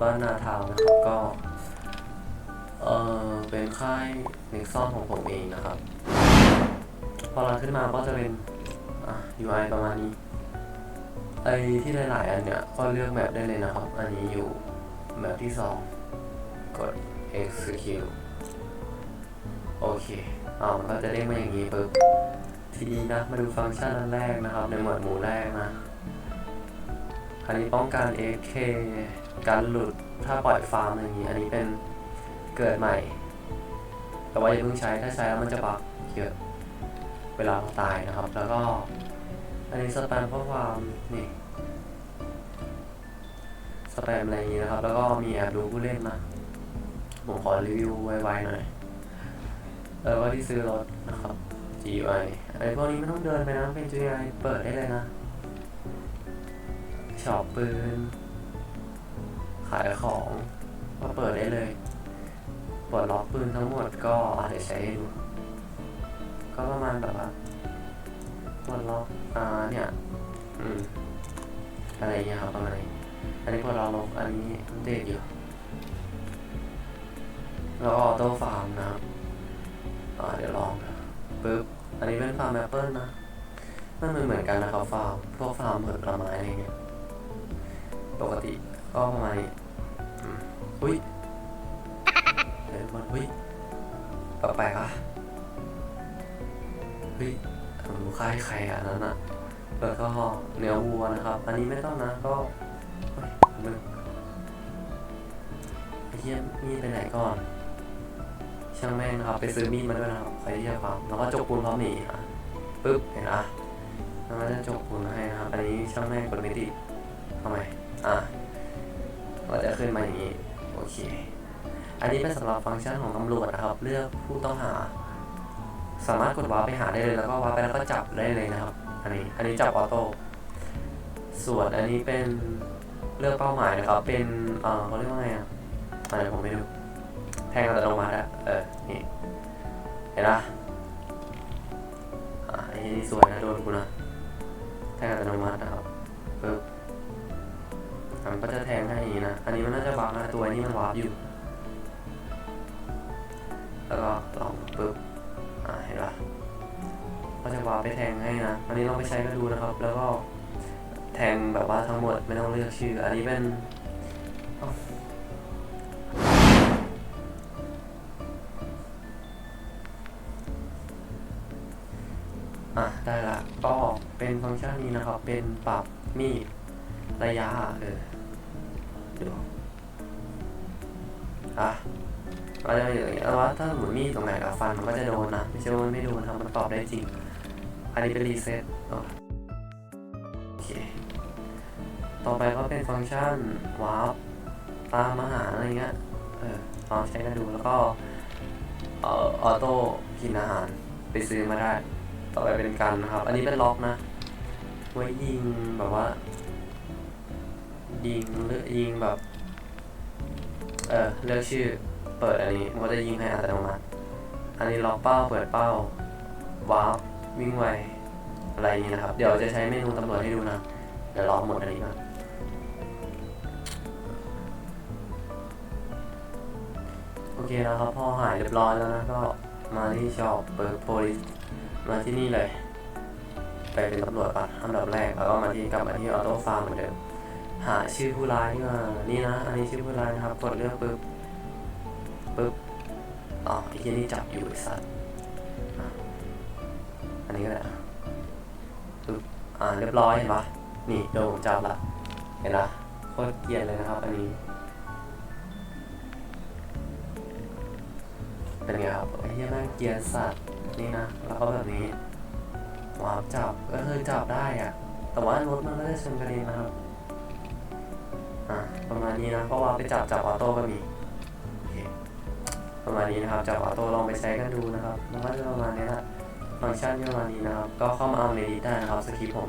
บ้านนาทาวนะครับก็เออเป็นค่ายเน็กซอนของผมเองนะครับ พอเราขึ้นมาก็จะเป็นอะ UI ประมาณนี้ไอที่หลายๆอันเนี่ยก็เลือกแบบได้เลยนะครับ อันนี้อยู่แบบที่สองกด execute โอเคอ่ามันก็จะเด้งมาอย่างนี้ปึ๊บทีนี้นะ มาดูฟังก์ชันอันแรกนะครับ ในหมวดหมู่แรกนะ อันนี้ป้องกัน AFK การหลุดถ้าปล่อยฟาร์มอะไรอย่างนี้ อันนี้เป็นเกิดใหม่ แต่ว่าอย่าเพิ่งใช้ถ้าใช้แล้วมันจะบักเยอะเวลาเราตายนะครับ แล้วก็ อันนี้สแปมข้อความนี่สแปมอะไรอย่างนี้นะครับ แล้วก็มีแอบดูผู้เล่นนะผมขอรีวิวไวๆหน่อยเออว่าที่ซื้อรถนะครับ GUI อะไรพวกนี้ไม่ต้องเดินไปนะเป็น GUI เปิดได้เลยนะ ช็อปปืน ขายของก็เปิดได้เลยปลดล็อกปืนทั้งหมดก็อาจจะใช้ดูก็ประมาณแบบว่าปลดล็อกอ่าเนี่ย อืม อะไรเงี้ยครับประมาณนี้อันนี้ปลดล็อกอันนี้อัปเดตอยู่แล้วก็ออโต้ฟาร์มนะครับอ่าเดี๋ยวลองนะปึ๊บอันนี้เป็นฟาร์มแอปเปิลนะมันเหมือนเหมือนกันนะครับฟาร์มพวกฟาร์มผลไม้อะไรเงี้ย ปกติก็ประมาณนี้อุ้ยเดี๋ยมันอุ้ยแปลกๆอะเฮ้ยลูกค้าใครอะอันนั้นอะแล้วก็เนื้อวัวนะครับ อันนี้ไม่ต้องนะก็เฮ้ยมึงไอ้เหี้ยมีดไปไหนก่อน ช่างแม่งนะครับ ไปซื้อมีดมาด้วยนะครับใครที่จะฟังแล้วก็จกปูนพร้อมหนีอะปึ๊บเห็นอะแล้วก็จะจกปูนให้นะครับ อันนี้ช่างแม่งกดไม่ติด ทำไมอะก็จะขึ้นมาอย่างนี้ โอเค อันนี้เป็นสำหรับฟังก์ชันของตำรวจนะครับ เลือกผู้ต้องหา สามารถกดวาร์ปไปหาได้เลย แล้วก็วาร์ปไปแล้วก็จับได้เลยนะครับ อันนี้ อันนี้จับออโต้ ส่วนอันนี้เป็นเลือกเป้าหมายนะครับ เป็น เอ่อเขาเรียกว่าไงอะอะไรผมไม่รู้ แทงอัตโนมัติอะเออ นี่ เห็นปะอะอันนี้สวยนะโดนกูนะแทงอัตโนมัตินะครับปึ๊บ มันก็จะแทงให้อย่างนี้นะ อันนี้มันน่าจะบังนะตัวนี้มันวาร์ปอยู่แล้วก็ลองปึ๊บอ่าเห็นปะก็จะวาร์ปไปแทงให้นะ อันนี้ลองไปใช้กันดูนะครับ แล้วก็แทงแบบว่าทั้งหมดไม่ต้องเลือกชื่อ อันนี้เป็นอะได้ละก็เป็นฟังก์ชันนี้นะครับ เป็นปรับมีดระยะเออ ดูอะเราจะอยู่อย่างเงี้ยแล้วว่าถ้าหมุนมีตรงไหนกับฟันมันก็จะโดนนะไม่ใช่ว่ามันไม่โดนครับมันตอบได้จริง อันนี้เป็นรีเซ็ตโอเค ต่อไปก็เป็นฟังก์ชันวาร์ปตามอาหารอะไรเงี้ยเออลองใช้กันดูแล้วก็เอ่อออโต้กินอาหารไปซื้อมาได้ ต่อไปเป็นกันนะครับ อันนี้เป็นล็อกนะ ไว้ยิงแบบว่า ยิงเลือกยิงแบบ เออเลือกชื่อเปิดอันนี้มันจะยิงให้อัตโนมัติ อันนี้ล็อกเป้าเปิดเป้าวาร์ปวิ่งไวอะไรอย่างนี้นะครับ เดี๋ยวจะใช้เมนูตำรวจให้ดูนะ เดี๋ยวรอกหมดอันนี้ก่อนโอเคแล้วครับพอหายเรียบร้อยแล้วนะก็มาที่ช็อปเปิดโพลิสมาที่นี่เลยไปเป็นตำรวจก่อนอันดับแรกแล้วก็มาที่กลับมาที่ออโต้ฟาร์มเหมือนเดิม หาชื่อผู้ร้ายดีกว่านี่นะ อันนี้ชื่อผู้ร้ายนะครับ กดเลือกปุ๊บปุ๊บอ๋อไอ้ที่นี่จับอยู่ไอ้สัตว์อันนี้ก็ได้อะปุ๊บอ่าเรียบร้อยเห็นปะนี่โดนจับละเห็นปะโคตรเกลียดเลยนะครับ อันนี้ เป็นไงครับไอ้ที่น่าเกลียดสัตว์นี่นะ แล้วก็แบบนี้วาร์ปจับก็คือจับได้อะแต่ว่ารถมันไม่ได้ชนกระเด็นนะครับ อะประมาณนี้นะเพราะว่าไปจับจับออโต้ก็มีประมาณนี้นะครับจับออโต้ลองไปใช้กันดูนะครับมันก็จะประมาณนี้นะฟังก์ชันประมาณนี้นะครับ ก็เข้ามาเอาในดีได้นะครับสคริปต์ผม